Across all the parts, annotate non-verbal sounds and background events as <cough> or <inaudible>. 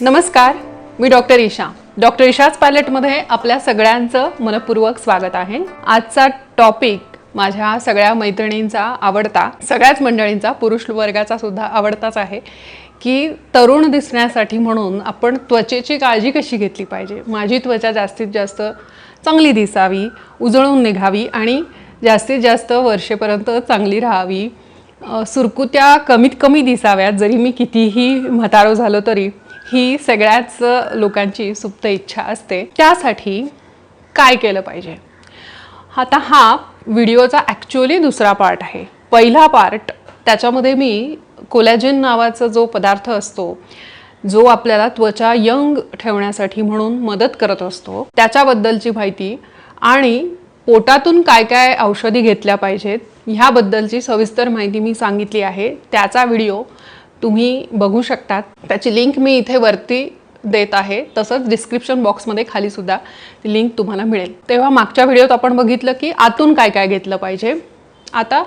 नमस्कार मी doctor Isha. Doctor ईशाच पॅलेटमध्ये आपल्या सगळ्यांचं मनपूर्वक स्वागत आहे. आजचा टॉपिक माझ्या सगळ्या मैत्रिणींचा आवडता सगळ्याच मंडळींचा पुरुष वर्गाचा सुद्धा आवडताच आहे की तरुण दिसण्यासाठी म्हणून आपण त्वचेची काळजी कशी घेतली पाहिजे? माझी त्वचा जास्तीत जास्त चांगली दिसावी उजळून निघावी आणि जास्तीत जास्त वर्षेपर्यंत चांगली राहावी. सुरकुत्या कमीत कमी दिसाव्यात जरी मी कितीही म्हातारो झालो तरी. ही सगळ्याच लोकांची सुप्त इच्छा असते. त्यासाठी काय केलं पाहिजे? आता हा व्हिडिओचा ॲक्च्युअली दुसरा पार्ट आहे. पहिला पार्ट त्याच्यामध्ये मी कोलॅजिन नावाचा जो पदार्थ असतो जो आपल्याला त्वचा यंग ठेवण्यासाठी म्हणून मदत करत असतो त्याच्याबद्दलची माहिती आणि पोटातून काय काय औषधी घेतल्या पाहिजेत ह्याबद्दलची सविस्तर माहिती मी सांगितली आहे. त्याचा व्हिडिओ तुम्ही बघू शकतात. त्याची लिंक मी इथे वरती देत आहे. तसंच डिस्क्रिप्शन बॉक्समध्ये खाली सुद्धा ती लिंक तुम्हाला मिळेल. तेव्हा मागच्या व्हिडिओत आपण बघितलं की आतून काय काय घेतलं पाहिजे. आता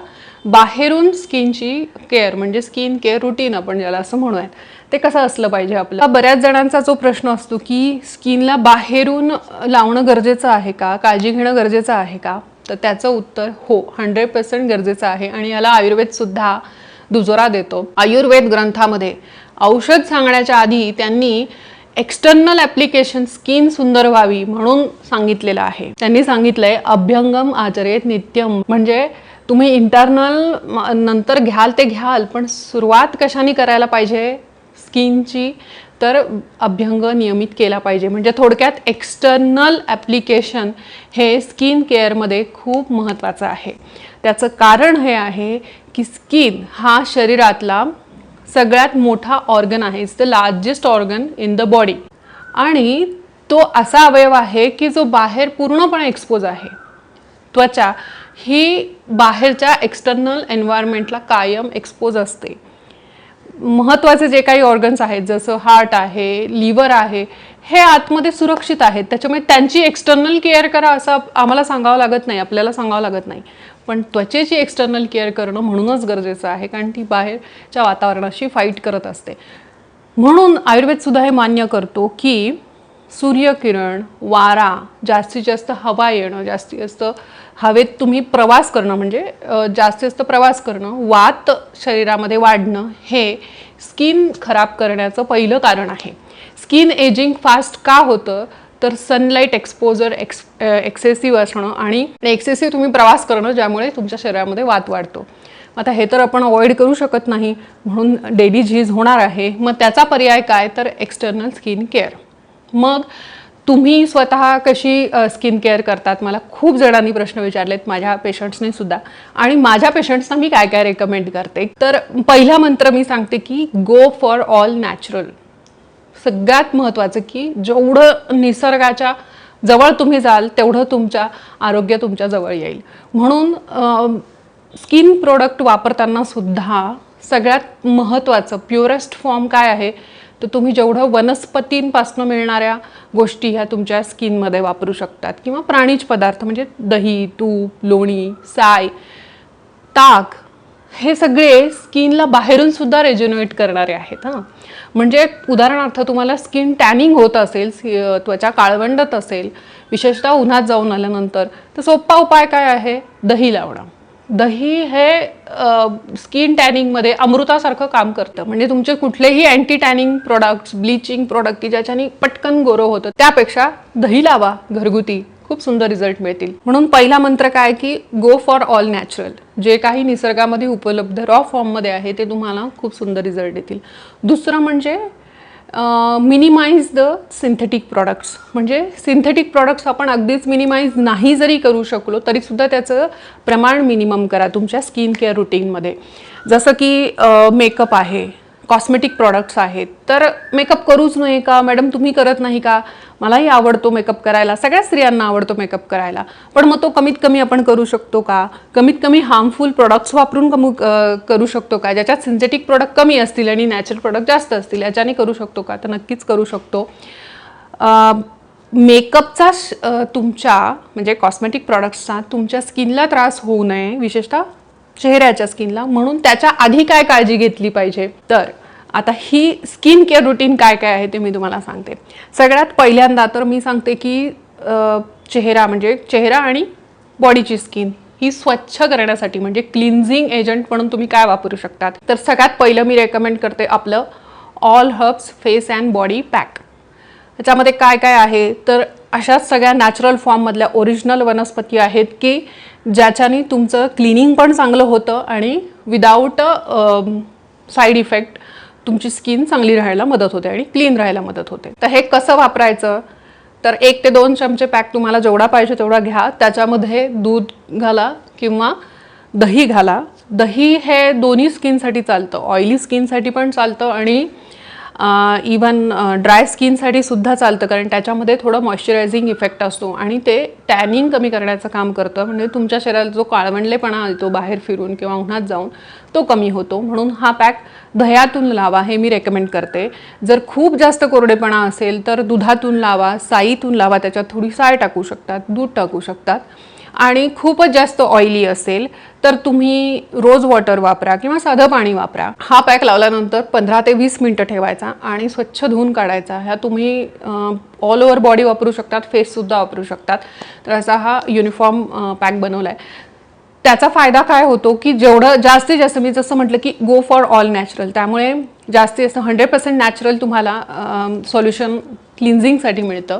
बाहेरून स्किनची केअर म्हणजे स्किन केअर रुटीन आपण ज्याला असं म्हणूयात ते कसं असलं पाहिजे आपलं? बऱ्याच जणांचा जो प्रश्न असतो की स्किनला बाहेरून लावणं गरजेचं आहे का? काळजी घेणं गरजेचं आहे का? तर त्याचं उत्तर हो हंड्रेड पर्सेंट गरजेचं आहे. आणि याला आयुर्वेदसुद्धा दुजोरा देतो. आयुर्वेद ग्रंथामध्ये औषध सांगण्याच्या आधी त्यांनी एक्सटर्नल ॲप्लिकेशन स्किन सुंदर व्हावी म्हणून सांगितलेलं आहे. त्यांनी सांगितलंय अभ्यंगम आचरेत नित्यम. म्हणजे तुम्ही इंटरनल नंतर घ्याल ते घ्याल पण सुरुवात कशाने करायला पाहिजे? स्किनची. तर अभ्यंग नियमित केला पाहिजे. म्हणजे थोडक्यात एक्सटर्नल ॲप्लिकेशन हे स्किन केअरमध्ये खूप महत्त्वाचं आहे. त्याचं कारण हे आहे की स्किन हा शरीरातला सगळ्यात मोठा ऑर्गन आहे. It's the largest organ in the body आणि तो असा अवयव आहे की जो बाहेर पूर्णपणे एक्सपोज आहे. त्वचा ही बाहेरच्या एक्सटर्नल एन्व्हायरमेंटला कायम एक्सपोज असते. महत्त्वाचे जे काही ऑर्गन्स आहेत जसं हार्ट आहे लिव्हर आहे हे आतमध्ये सुरक्षित आहेत. त्याच्यामुळे त्यांची एक्सटर्नल केअर करा असं आम्हाला सांगावं लागत नाही आपल्याला सांगावं लागत नाही. पण त्वचेची एक्सटर्नल केअर करणं म्हणूनच गरजेचं आहे कारण ती बाहेरच्या वातावरणाशी फाईट करत असते. म्हणून आयुर्वेदसुद्धा हे मान्य करतो की सूर्यकिरण वारा जास्तीत जास्त हवा येणं जास्तीत जास्त हवेत तुम्ही प्रवास करणं म्हणजे जास्तीत जास्त प्रवास करणं वात शरीरामध्ये वाढणं हे स्किन खराब करण्याचं पहिलं कारण आहे. स्किन एजिंग फास्ट का होतं? तर सनलाईट एक्सपोजर एक्स एक्सेसिव्ह असणं आणि एक्सेसिव्ह तुम्ही प्रवास करणं ज्यामुळे तुमच्या शरीरामध्ये वात वाढतो. आता हे तर आपण अवॉइड करू शकत नाही म्हणून डेली झीज होणार आहे. मग त्याचा पर्याय काय? तर एक्सटर्नल स्किन केअर मग तुम्ही स्वतः कशी स्किन केअर करतात? मला खूप जणांनी प्रश्न विचारलेत माझ्या पेशंट्सने सुद्धा. आणि माझ्या पेशंट्सना मी काय काय रेकमेंड करते? तर पहिला मंत्र मी सांगते की गो फॉर ऑल नॅचरल सगळ्यात महत्त्वाचं की जेवढं निसर्गाच्या जवळ तुम्ही जाल तेवढं तुमच्या आरोग्य तुमच्या जवळ येईल. म्हणून स्किन प्रोडक्ट वापरताना सुद्धा सगळ्यात महत्त्वाचं प्युरेस्ट फॉर्म काय आहे? तर तुम्ही जेवढं वनस्पतींपासून मिळणाऱ्या गोष्टी ह्या तुमच्या स्किनमध्ये वापरू शकतात. किंवा प्राणीज पदार्थ म्हणजे दही तूप लोणी साय ताक हे सगळे स्किनला बाहेरून सुद्धा रेज्युनेट करणारे आहेत हां. म्हणजे उदाहरणार्थ तुम्हाला स्किन टॅनिंग होत असेल त्वचा काळवंडत असेल विशेषतः उन्हात जाऊन आल्यानंतर तर सोपा उपाय काय आहे? दही लावणं. दही हे स्किन टॅनिंगमध्ये अमृतासारखं काम करतं. म्हणजे तुमचे कुठलेही anti tanning products bleaching product की ज्याच्यानी पटकन गोरो होतं त्यापेक्षा दही लावा घरगुती. खूप सुंदर रिझल्ट मिळतील. म्हणून पहिला मंत्र काय की गो फॉर ऑल नॅचरल जे काही निसर्गामध्ये उपलब्ध रॉ फॉर्ममध्ये आहे ते तुम्हाला खूप सुंदर रिझल्ट देतील. दुसरं म्हणजे मिनिमाइज द सिंथेटिक प्रॉडक्ट्स म्हणजे सिंथेटिक प्रॉडक्ट्स आपण अगदीच मिनिमाइज नाही जरी करू शकलो तरीसुद्धा त्याचं प्रमाण मिनिमम करा तुमच्या स्किन केअर रुटीनमध्ये जसं की मेकअप आहे कॉस्मेटिक प्रॉडक्ट्स आहेत. तर मेकअप करूच नये का? मॅडम तुम्ही करत नाही का? मलाही आवडतो मेकअप करायला. सगळ्या स्त्रियांना आवडतो मेकअप करायला. पण मग तो कमीत कमी आपण करू शकतो का? कमीत कमी हार्मफुल प्रॉडक्ट्स वापरून कमू करू शकतो का? ज्याच्यात सिंथेटिक प्रोडक्ट कमी असतील आणि नॅचरल प्रोडक्ट जास्त असतील याच्याने करू शकतो का? तर नक्कीच करू शकतो. मेकअपचा श- तुमच्या म्हणजे कॉस्मेटिक प्रॉडक्ट्सचा तुमच्या स्किनला त्रास होऊ नये विशेषतः चेहऱ्याच्या स्किनला म्हणून त्याच्या आधी काय काळजी घेतली पाहिजे? तर आता ही स्किन केअर रुटीन काय काय आहे ते मी तुम्हाला सांगते. सगळ्यात पहिल्यांदा तर मी सांगते की चेहरा म्हणजे चेहरा आणि बॉडीची स्किन ही स्वच्छ करण्यासाठी म्हणजे क्लिन्झिंग एजंट म्हणून तुम्ही काय वापरू शकतात. तर सगळ्यात पहिलं मी रेकमेंड करते आपलं all herbs face and body pack ह्याच्यामध्ये काय काय आहे? तर अशाच सगळ्या नॅचरल फॉर्ममधल्या ओरिजिनल वनस्पती आहेत की ज्याच्याने तुमचं क्लिनिंग पण चांगलं होतं आणि विदाऊट साईड इफेक्ट तुमची स्किन चांगली राहायला मदत होते आणि क्लीन राहायला मदत होते. तर हे कसं वापरायचं? तर एक ते दोन चमचे पॅक तुम्हाला जेवढा पाहिजे तेवढा घ्या. त्याच्यामध्ये दूध घाला किंवा दही घाला. दही हे दोन्ही स्किनसाठी चालतं. ऑइली स्किनसाठी पण चालतं आणि इवन ड्राय स्किनसाठी सुद्धा चालतं कारण त्याच्यामध्ये थोडं मॉइश्चरायझिंग इफेक्ट असतो आणि ते टॅनिंग कमी करण्याचं काम करतं. म्हणजे तुमच्या शरीराला जो काळवंडलेपणा येतो बाहेर फिरून किंवा उन्हात जाऊन तो कमी होतो. म्हणून हा पॅक दह्यातून लावा हे मी रेकमेंड करते. जर खूप जास्त कोरडेपणा असेल तर दुधातून लावा साईतून लावा त्याच्यात थोडी साय टाकू शकतात दूध टाकू शकतात. आणि खूपच जास्त ऑइली असेल तर तुम्ही रोज वॉटर वापरा किंवा साधं पाणी वापरा. हा पॅक लावल्यानंतर पंधरा ते वीस मिनटं ठेवायचा आणि स्वच्छ धुवून काढायचा. ह्या तुम्ही ऑल ओव्हर बॉडी वापरू शकतात फेससुद्धा वापरू शकतात. तर असा हा युनिफॉर्म पॅक बनवला आहे त्याचा फायदा काय होतो की जेवढं जास्तीत जास्त मी जसं म्हटलं की गो फॉर ऑल नॅचरल त्यामुळे जास्तीत जास्त हंड्रेड पर्सेंट नॅचरल तुम्हाला सॉल्युशन क्लिन्झिंगसाठी मिळतं.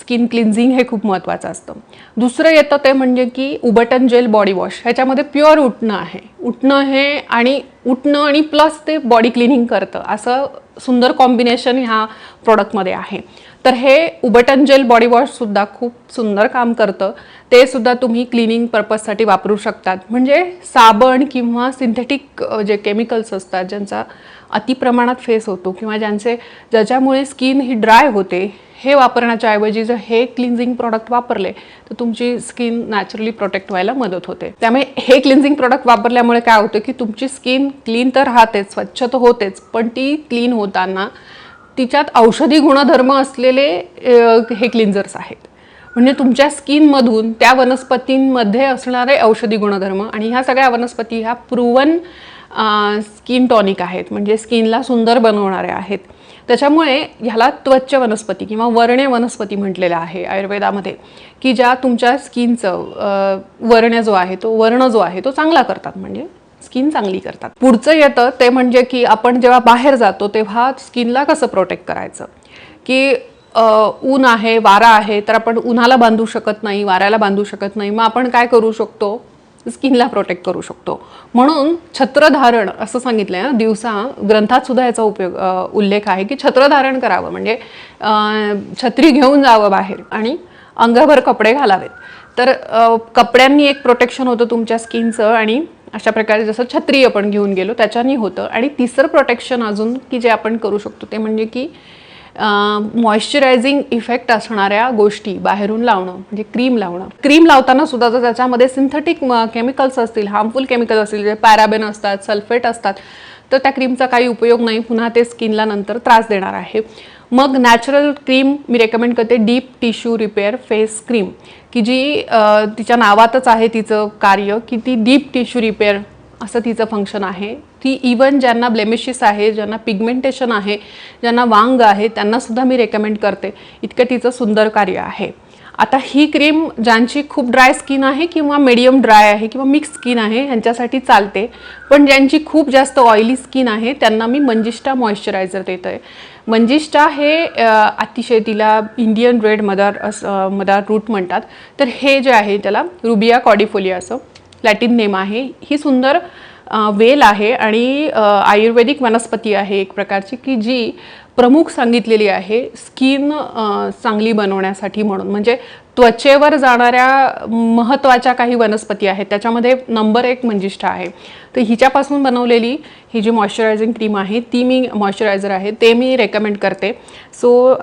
स्किन क्लिन्झिंग हे खूप महत्त्वाचं असतं. दुसरं येतं ते म्हणजे की उबटन जेल बॉडी वॉश. ह्याच्यामध्ये प्युअर उठणं आहे. उठणं हे आणि उठणं आणि प्लस ते बॉडी क्लिनिंग करतं. असं सुंदर कॉम्बिनेशन ह्या प्रॉडक्टमध्ये आहे. तर हे उबटन जेल बॉडी वॉशसुद्धा खूप सुंदर काम करतं. ते सुद्धा तुम्ही क्लिनिंग पर्पजसाठी वापरू शकतात. म्हणजे साबण किंवा सिंथेटिक जे केमिकल्स असतात ज्यांचा अतिप्रमाणात फेस होतो किंवा ज्यांचे ज्याच्यामुळे स्किन ही ड्राय होते हे वापरण्याच्या ऐवजी जर हे क्लिन्झिंग प्रॉडक्ट वापरले तर तुमची स्किन नॅचरली प्रोटेक्ट व्हायला मदत होते. त्यामुळे हे क्लिन्झिंग प्रॉडक्ट वापरल्यामुळे काय होतं की तुमची स्किन क्लीन तर राहतेच स्वच्छ तर होतेच पण ती क्लीन होताना तिच्यात औषधी गुणधर्म असलेले हे क्लिन्झर्स आहेत. म्हणजे तुमच्या स्किनमधून त्या वनस्पतींमध्ये असणारे औषधी गुणधर्म आणि ह्या सगळ्या वनस्पती ह्या प्रूवन स्किन टॉनिक आहेत. म्हणजे स्किनला सुंदर बनवणाऱ्या आहेत. त्याच्यामुळे ह्याला त्वच्च वनस्पती किंवा वर्ण्य वनस्पती म्हटलेलं आहे आयुर्वेदामध्ये की ज्या तुमच्या स्किनचं वर्ण जो आहे तो वर्ण जो आहे तो चांगला करतात. म्हणजे स्किन चांगली करतात. पुढचं येतं ते म्हणजे की आपण जेव्हा बाहेर जातो तेव्हा स्किनला कसं प्रोटेक्ट करायचं? की ऊन आहे वारा आहे तर आपण उन्हाला बांधू शकत नाही वाऱ्याला बांधू शकत नाही. मग आपण काय करू शकतो? स्किनला प्रोटेक्ट करू शकतो. म्हणून छत्रधारण असं सांगितलंय ना दिवसा ग्रंथात सुद्धा याचा उपयोग उल्लेख आहे की छत्रधारण करावं. म्हणजे छत्री घेऊन जावं बाहेर आणि अंगाभर कपडे घालावेत. तर कपड्यांनी एक प्रोटेक्शन होतं तुमच्या स्किनचं आणि अशा प्रकारे जसं छत्री आपण घेऊन गेलो त्याच्यानी होतं. आणि तिसरं प्रोटेक्शन अजून की जे आपण करू शकतो ते म्हणजे की मॉइश्चरायझिंग इफेक्ट असणाऱ्या गोष्टी बाहेरून लावणं म्हणजे क्रीम लावणं. क्रीम लावताना सुद्धा जर त्याच्यामध्ये सिंथेटिक केमिकल्स असतील हार्मफुल केमिकल्स असतील जे पॅराबेन असतात सल्फेट असतात तर त्या क्रीमचा काही उपयोग नाही. पुन्हा ते स्किनला नंतर त्रास देणार आहे. मग नॅचरल क्रीम मी रेकमेंड करते deep tissue repair face cream की जी तिच्या नावातच आहे तिचं कार्य की ती डीप टिश्यू रिपेअर असं तिचं फंक्शन आहे. ती इवन ज्यांना ब्लेमिशिस आहे ज्यांना पिगमेंटेशन आहे ज्यांना वांग आहे त्यांनासुद्धा मी रेकमेंड करते. इतकं तिचं सुंदर कार्य आहे. आता ही क्रीम ज्यांची खूप ड्राय स्किन आहे किंवा मिडियम ड्राय आहे किंवा मिक्स स्किन आहे ह्यांच्यासाठी चालते. पण ज्यांची खूप जास्त ऑइली स्किन आहे त्यांना मी मंजिष्ठा मॉइश्चरायझर देत आहे मंजिष्ठा हे अतिशय तिला इंडियन रेड मदार असं मदार रूट म्हणतात. तर हे जे आहे त्याला रुबिया कॉडिफोलिया असं लॅटिन नेम आहे. ही सुंदर वेल आहे आणि आयुर्वेदिक वनस्पती आहे एक प्रकारची की जी प्रमुख सांगितलेली आहे स्किन चांगली बनवण्यासाठी म्हणून. म्हणजे त्वचेवर जाणाऱ्या महत्त्वाच्या काही वनस्पती आहेत. त्याच्यामध्ये नंबर एक मंजिष्ठा आहे. तर हिच्यापासून बनवलेली ही जी मॉइश्चरायझिंग क्रीम आहे ती मी मॉइश्चरायझर आहे ते मी रेकमेंड करते. सो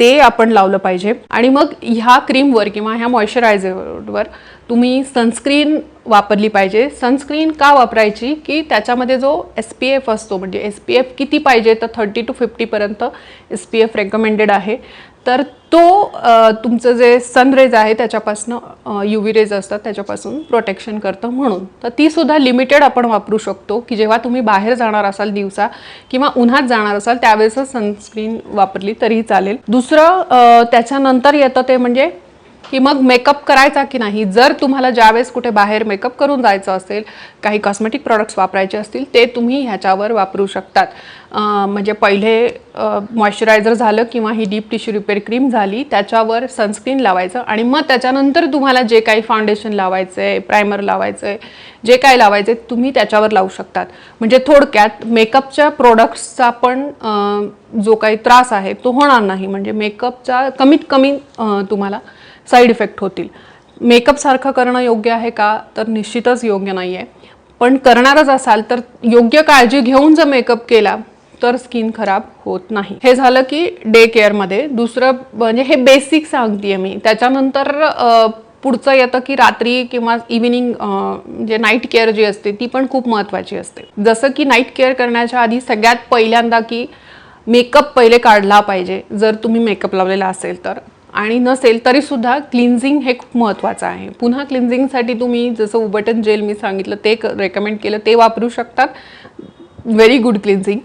ते आपण लावलं पाहिजे. आणि मग ह्या क्रीमवर किंवा ह्या मॉइश्चरायझरवर तुम्ही सनस्क्रीन वापरली पाहिजे. सनस्क्रीन का वापरायची? की त्याच्यामध्ये जो एस पी एफ असतो म्हणजे एस पी एफ किती पाहिजे? तर थर्टी टू फिफ्टीपर्यंत एस पी एफ रेकमेंडेड आहे. तर तो तुमचं जे सनरेज आहे त्याच्यापासून यू व्ही रेज असतात त्याच्यापासून प्रोटेक्शन करतं म्हणून. तर ती सुद्धा लिमिटेड आपण वापरू शकतो की जेव्हा तुम्ही बाहेर जाणार असाल दिवसा किंवा उन्हात जाणार असाल त्यावेळेसच सनस्क्रीन वापरली तरीही चालेल. दुसरं त्याच्यानंतर येतं ते म्हणजे की मग मेकअप करायचा की नाही? जर तुम्हाला ज्यावेळेस कुठे बाहेर मेकअप करून जायचं असेल काही कॉस्मेटिक प्रॉडक्ट्स वापरायचे असतील ते तुम्ही ह्याच्यावर वापरू शकतात. म्हणजे पहिले मॉइश्चरायझर झालं किंवा ही डीप टिश्यू रिपेअर क्रीम झाली त्याच्यावर सनस्क्रीन लावायचं आणि मग त्याच्यानंतर तुम्हाला जे काही फाउंडेशन लावायचं आहे प्रायमर लावायचं आहे जे काय लावायचं आहे तुम्ही त्याच्यावर लावू शकतात. म्हणजे थोडक्यात मेकअपच्या प्रोडक्ट्सचा पण जो काही त्रास आहे तो होणार नाही. म्हणजे मेकअपचा कमीत कमी तुम्हाला साईड इफेक्ट होतील. मेकअपसारखं करणं योग्य आहे का? तर निश्चितच योग्य नाही आहे पण करणारच असाल तर योग्य काळजी घेऊन जर मेकअप केला तर स्किन खराब होत नाही. हे झालं की डे केअरमध्ये दुसरं म्हणजे हे बेसिक सांगते मी. त्याच्यानंतर पुढचं येतं की रात्री किंवा इव्हिनिंग म्हणजे नाईट केअर जी असते ती पण खूप महत्त्वाची असते. जसं की नाईट केअर करण्याच्या आधी सगळ्यात पहिल्यांदा की मेकअप पहिले काढला पाहिजे. जर तुम्ही मेकअप लावलेला असेल तर. आणि नसेल तरी सुद्धा क्लिन्झिंग हे खूप महत्त्वाचं आहे. पुन्हा क्लिन्झिंगसाठी तुम्ही जसं उबटन जेल मी सांगितलं ते रेकमेंड केलं ते वापरू शकतात. व्हेरी गुड क्लिन्झिंग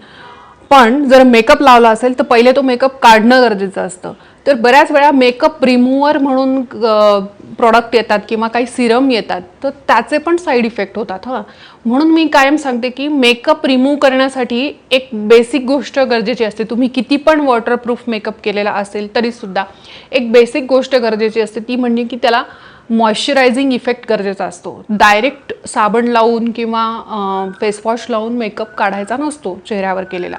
पण जर मेकअप लावला असेल तर पहिले तो मेकअप काढणं गरजेचं असतं. तर बऱ्याच वेळा मेकअप रिमूवर म्हणून प्रॉडक्ट येतात किंवा काही सिरम येतात तर त्याचे पण साईड इफेक्ट होतात हां. म्हणून मी कायम सांगते की मेकअप रिमूव्ह करण्यासाठी एक बेसिक गोष्ट गरजेची असते. तुम्ही किती पण वॉटरप्रूफ मेकअप केलेला असेल तरीसुद्धा एक बेसिक गोष्ट गरजेची असते. ती म्हणजे की त्याला मॉइश्चरायझिंग इफेक्ट गरजेचा असतो. डायरेक्ट साबण लावून किंवा फेसवॉश लावून मेकअप काढायचा नसतो चेहऱ्यावर केलेला.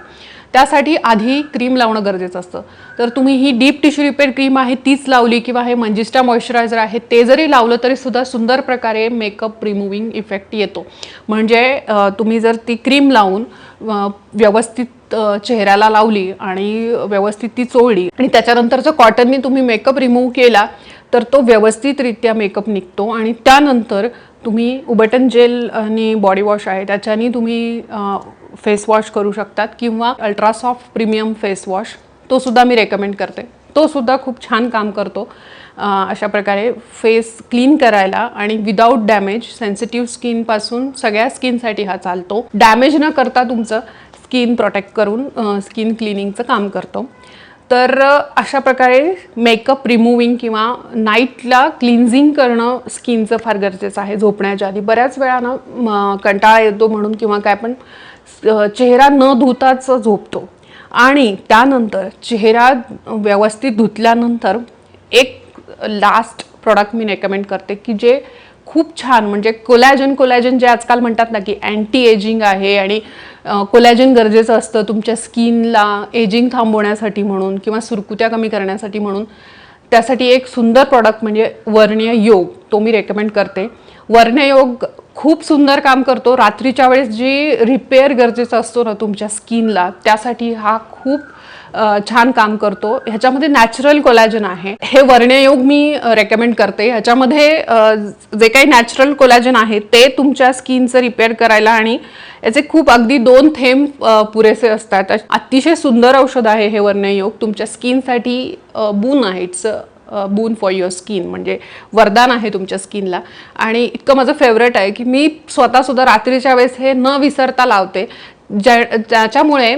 त्यासाठी आधी क्रीम लावणं गरजेचं असतं. तर तुम्ही ही डीप टिश्यू रिपेअर क्रीम आहे तीच लावली किंवा हे मंजिस्टा मॉइश्चरायझर आहे ते जरी लावलं तरी सुद्धा सुंदर प्रकारे मेकअप रिमूव्हिंग इफेक्ट येतो. म्हणजे तुम्ही जर ती क्रीम लावून व्यवस्थित चेहऱ्याला लावली आणि व्यवस्थित ती चोळली आणि त्याच्यानंतर जर कॉटननी तुम्ही मेकअप रिमूव्ह केला तर तो व्यवस्थितरित्या मेकअप निघतो आणि त्यानंतर तुम्ही उबटन जेल आणि बॉडी वॉश आहे त्याच्यानी तुम्ही फेस वॉश करू शकतात किंवा अल्ट्रासॉफ्ट प्रीमियम फेस वॉश तो सुद्धा मी रेकमेंड करते. तो सुद्धा खूप छान काम करतो अशा प्रकारे फेस क्लीन करायला आणि विदाऊट डॅमेज सेन्सिटिव्ह स्किनपासून सगळ्या स्किनसाठी हा चालतो. डॅमेज न करता तुमचं स्किन प्रोटेक्ट करून स्किन क्लिनिंगचं काम करतो. तर अशा प्रकारे मेकअप रिमूव्हिंग किंवा नाईटला क्लिन्झिंग करणं स्किनचं फार गरजेचं आहे झोपण्याच्या आधी. बऱ्याच वेळा ना कंटाळा येतो म्हणून किंवा काय पण चेहरा न धुताच झोपतो. आणि त्यानंतर चेहरा व्यवस्थित धुतल्यानंतर एक लास्ट प्रॉडक्ट मी रेकमेंड करते की जे खूप छान. म्हणजे कोलॅजन कोलॅजन जे आजकाल म्हणतात ना की अँटी एजिंग आहे आणि कोलॅजन गरजेचं असतं तुमच्या स्किनला एजिंग थांबवण्यासाठी म्हणून किंवा सुरकुत्या कमी करण्यासाठी म्हणून. त्यासाठी एक सुंदर प्रॉडक्ट म्हणजे वर्ण्य योग तो मी रेकमेंड करते. वर्ण्य योग खूप सुंदर काम करतो. रात्रीच्या वेळेस जी रिपेअर गरजेचा असतो ना तुमच्या स्किनला त्यासाठी हा खूप छान काम करतो. ह्याच्यामध्ये नॅचरल कोलॅजन आहे. हे वर्णयोग मी रेकमेंड करते. ह्याच्यामध्ये जे काही नॅचरल कोलॅजन आहे ते तुमच्या स्किनचं रिपेअर करायला आणि याचे खूप अगदी दोन थेंब पुरेसे असतात. अतिशय सुंदर औषध आहे हे वर्णयोग. तुमच्या स्किनसाठी बून आहे. It's boon for your skin म्हणजे वरदान आहे तुमच्या स्किनला आणि इतकं माझं फेवरेट आहे की मी स्वतःसुद्धा रात्रीच्या वेळेस हे न विसरता लावते. ज्या ज्याच्यामुळे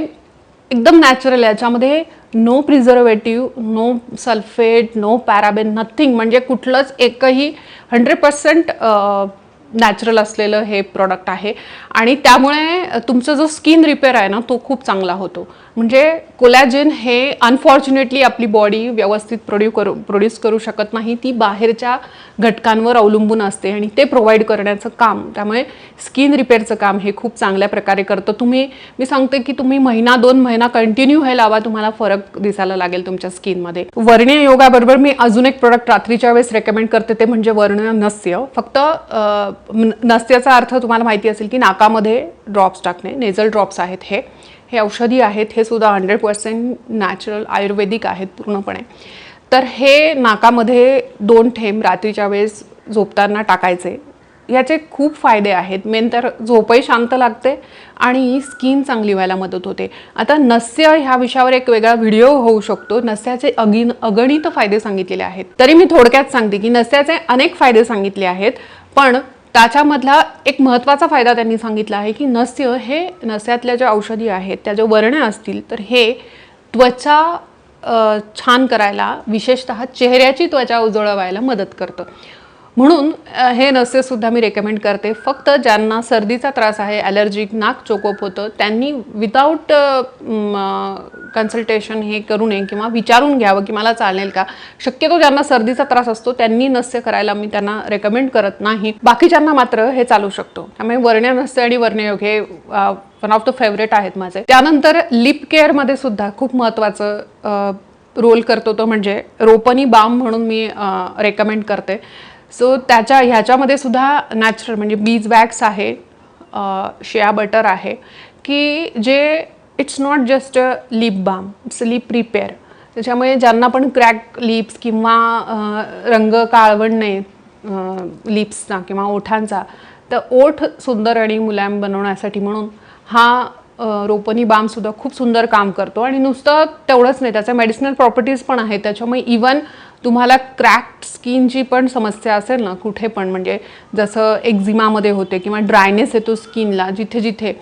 एकदम नॅचरल आहे. याच्यामध्ये no preservative no sulphate no paraben nothing म्हणजे कुठलंच एकही हंड्रेड पर्सेंट नॅचरल असलेलं हे प्रॉडक्ट आहे. आणि त्यामुळे तुमचा जो स्किन रिपेअर आहे ना तो खूप चांगला होतो. म्हणजे कोलॅजिन हे अनफॉर्च्युनेटली आपली बॉडी व्यवस्थित प्रोड्यू करू प्रोड्यूस करू शकत नाही. ती बाहेरच्या घटकांवर अवलंबून असते आणि ते प्रोव्हाइड करण्याचं काम त्यामुळे स्किन रिपेअरचं काम हे खूप चांगल्या प्रकारे करतं. तुम्ही मी सांगते की तुम्ही महिना दोन महिना कंटिन्यू हे लावा तुम्हाला फरक दिसायला लागेल तुमच्या स्किनमध्ये वर्णीय योगाबरोबर मी अजून एक प्रोडक्ट रात्रीच्या वेळेस रेकमेंड करते ते म्हणजे वर्ण नस्य. फक्त नस्याचा अर्थ तुम्हाला माहिती असेल की नाकामध्ये ड्रॉप्स टाकणे नेझल ड्रॉप्स आहेत हे. हे औषधी आहेत हे सुद्धा हंड्रेड पर्सेंट नॅचरल आयुर्वेदिक आहेत पूर्णपणे. तर हे नाकामध्ये दोन थेंब रात्रीच्या वेळेस झोपताना टाकायचे. याचे खूप फायदे आहेत. मेन तर झोपही शांत लागते आणि स्किन चांगली व्हायला मदत होते. आता नस्य ह्या विषयावर एक वेगळा व्हिडिओ होऊ शकतो. नस्याचे अगिन अगणित फायदे सांगितलेले आहेत. तरी मी थोडक्यात सांगते की नस्याचे अनेक फायदे सांगितले आहेत पण त्याच्यामधला एक महत्त्वाचा फायदा त्यांनी सांगितला आहे की नस्य हे नस्यातल्या ज्या औषधी आहेत त्या ज्या वर्ण असतील तर हे त्वचा छान करायला विशेषतः चेहऱ्याची त्वचा उजळवायला मदत करतं. म्हणून हे नसेसुद्धा मी रेकमेंड करते. फक्त ज्यांना सर्दीचा त्रास आहे ॲलर्जिक नाक चोकोप होतं त्यांनी विदाऊट कन्सल्टेशन हे करू नये किंवा विचारून घ्यावं की मला चालेल का. शक्यतो ज्यांना सर्दीचा त्रास असतो त्यांनी नस्य करायला मी त्यांना रेकमेंड करत नाही. बाकीच्यांना मात्र हे चालू शकतो. त्यामुळे वर्ण्य नस्य आणि वर्णयोग हे वन ऑफ द फेवरेट आहेत माझे. त्यानंतर लिप केअरमध्ये सुद्धा खूप महत्त्वाचं रोल करतो तो म्हणजे रोपनी बाम म्हणून मी रेकमेंड करते. सो त्याच्या ह्याच्यामध्ये सुद्धा नॅचरल म्हणजे बीज वॅक्स आहे शेया बटर आहे की जे it's not just a lip balm it's a lip repair त्याच्यामुळे ज्यांना पण क्रॅक लिप्स किंवा रंग रंग नाही लिप्सचा किंवा ओठांचा तर ओठ सुंदर आणि मुलायम बनवण्यासाठी म्हणून हा रोपनी बामसुद्धा खूप सुंदर काम करतो. आणि नुसतं तेवढंच नाही त्याच्या मेडिसिनल प्रॉपर्टीज पण आहेत. त्याच्यामुळे इवन तुम्हाला क्रॅक्ड स्किनची पण समस्या असेल ना कुठे पण. म्हणजे जसं एक्झिमामध्ये होते किंवा ड्रायनेस येतो स्किनला जिथे जिथे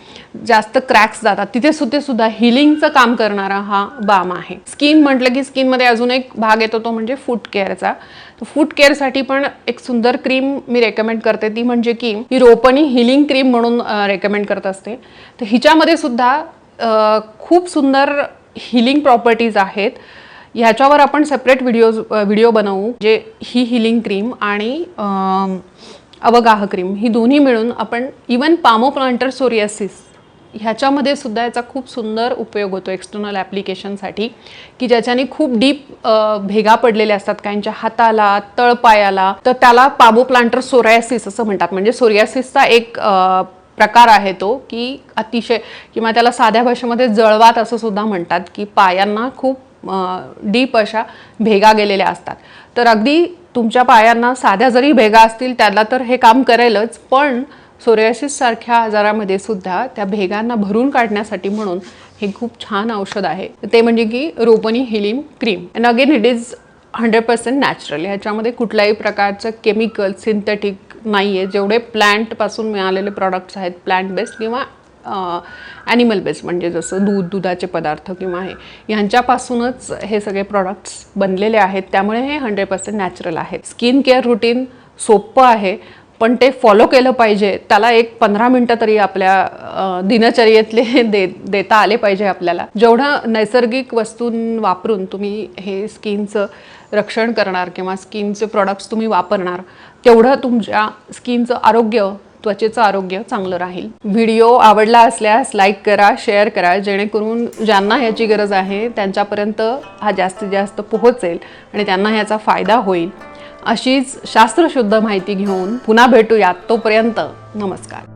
जास्त क्रॅक्स जातात तिथे सुद्धा सुद्धा हिलिंगचं काम करणारा हा बाम आहे. स्किन म्हटलं की स्किनमध्ये अजून एक भाग येतो तो म्हणजे फूट केअरचा. फूट केअरसाठी पण एक सुंदर क्रीम मी रेकमेंड करते. ती म्हणजे की ही रोपणी हिलिंग क्रीम म्हणून रेकमेंड करत असते. तर हिच्यामध्ये सुद्धा खूप सुंदर हिलिंग प्रॉपर्टीज आहेत. ह्याच्यावर आपण सेपरेट व्हिडिओज व्हिडिओ बनवू जे ही हिलिंग क्रीम आणि अवगाह क्रीम ही दोन्ही मिळून आपण इवन पामो प्लांटर सोरियासिस ह्याच्यामध्ये सुद्धा याचा खूप सुंदर उपयोग होतो एक्सटर्नल ॲप्लिकेशनसाठी की ज्याच्याने खूप डीप भेगा पडलेल्या असतात काहींच्या हाताला तळपायाला. तर त्याला पाबो प्लांटर सोरायसिस असं म्हणतात. म्हणजे सोरियासिसचा एक प्रकार आहे तो की अतिशय किंवा त्याला साध्या भाषेमध्ये जळवात असं सुद्धा म्हणतात की पायांना खूप डीप अशा भेगा गेलेल्या असतात. तर अगदी तुमच्या पायांना साध्या जरी भेगा असतील त्याला तर हे काम करेलच पण सोरियासिससारख्या आजारामध्ये सुद्धा त्या भेगांना भरून काढण्यासाठी म्हणून हे खूप छान औषध आहे. ते म्हणजे की Ropani healing cream. And again it is hundred percent natural ह्याच्यामध्ये कुठल्याही प्रकारचं केमिकल सिंथेटिक नाही आहे जेवढे प्लॅन्टपासून मिळालेले प्रॉडक्ट्स आहेत प्लॅन्ट बेस्ड किंवा ॲनिमल बेस्ड म्हणजे जसं दूध दुधाचे पदार्थ किंवा हे ह्यांच्यापासूनच हे सगळे प्रॉडक्ट्स बनलेले आहेत. त्यामुळे हे हंड्रेड पर्सेंट नॅचरल आहेत स्किन केअर रुटीन सोपं आहे पण ते फॉलो केलं पाहिजे. त्याला एक पंधरा मिनटं तरी आपल्या दिनचर्येतले <laughs> दे देता आले पाहिजे आपल्याला. जेवढं नैसर्गिक वस्तू वापरून तुम्ही हे स्किनचं रक्षण करणार किंवा स्किनचे प्रॉडक्ट्स तुम्ही वापरणार तेवढं तुमच्या स्किनचं आरोग्य त्वचेचं आरोग्य चांगलं राहील. व्हिडिओ आवडला असल्यास लाईक करा शेअर करा जेणेकरून ज्यांना ह्याची गरज आहे त्यांच्यापर्यंत हा जास्तीत जास्त पोहोचेल आणि त्यांना ह्याचा फायदा होईल. अशीच शास्त्रशुद्ध माहिती घेऊन पुन्हा भेटूयात तोपर्यंत नमस्कार.